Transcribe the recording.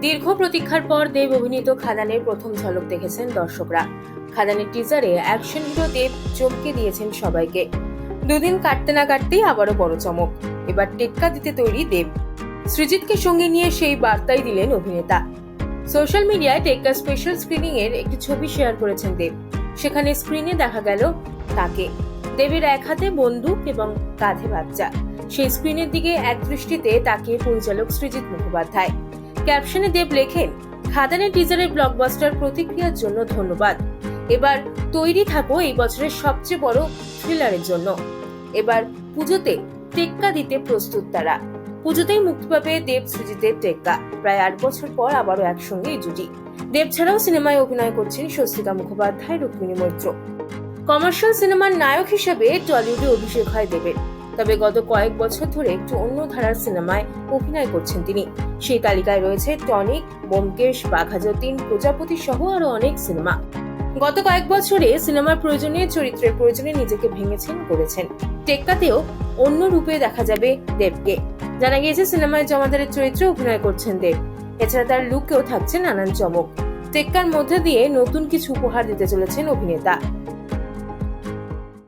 দীর্ঘ প্রতীক্ষার পর দেব অভিনীত খাদানের প্রথম ঝলক দেখেছেন দর্শকরা। খাদানের টিজারে অ্যাকশন হিরো দেব চমকে দিয়েছেন সবাইকে। দুদিন কাটতে না কাটতেই আবারও বড় চমক। এবার টেক্কা দিতে তৈরি দেব। সৃজিতকে সঙ্গে নিয়ে সেই বার্তাই দিলেন অভিনেতা। সোশ্যাল মিডিয়ায় টেক্কা স্পেশাল স্ক্রিনিং এর একটি ছবি শেয়ার করেছেন দেব। সেখানে স্ক্রিনে দেখা গেল তাকে। দেবের এক হাতে বন্দুক এবং কাঁধে বাচ্চা। সেই স্ক্রিনের দিকে এক দৃষ্টিতে তাকিয়ে পরিচালক সৃজিত মুখোপাধ্যায়। ক্যাপশনে দেব লেখেন খাদানের টিজারের ব্লকবাস্টার প্রতিক্রিয়ার জন্য ধন্যবাদ। এবার তৈরি থাকো এই বছরের সবচেয়ে বড় থ্রিলারের জন্য। এবার পুজোতে টেক্কা দিতে প্রস্তুত তারা। পুজোতেই মুক্তি পাবে দেব সৃজিতের টেক্কা। প্রায় আট বছর পর আবারও একসঙ্গে এই জুটি। দেব ছাড়াও সিনেমায় অভিনয় করছেন স্বস্তিকা মুখোপাধ্যায়, রুক্মিণী মৈত্র। কমার্শিয়াল সিনেমার নায়ক হিসেবে টলিউডে অভিষেক হয় দেবের। তবে গত কয়েক বছর ধরে একটু অন্য ধারার সিনেমায় অভিনয় করছেন তিনি। সেই তালিকায় রয়েছে টনিক বোমকেশ বাঘাযতীন, প্রজাপতি সহ আরও অনেক সিনেমা। গত কয়েক বছরে সিনেমার প্রয়োজনীয় চরিত্রের প্রয়োজনে নিজেকে ভেঙেছেন, করেছেন। টেক্কাতেও অন্য রূপে দেখা যাবে দেবকে। জানা গিয়েছে, সিনেমায় জমাদারের চরিত্রে অভিনয় করছেন দেব। এছাড়া তার লুকেও থাকছে নানান চমক। টেক্কার মধ্যে দিয়ে নতুন কিছু উপহার দিতে চলেছেন অভিনেতা।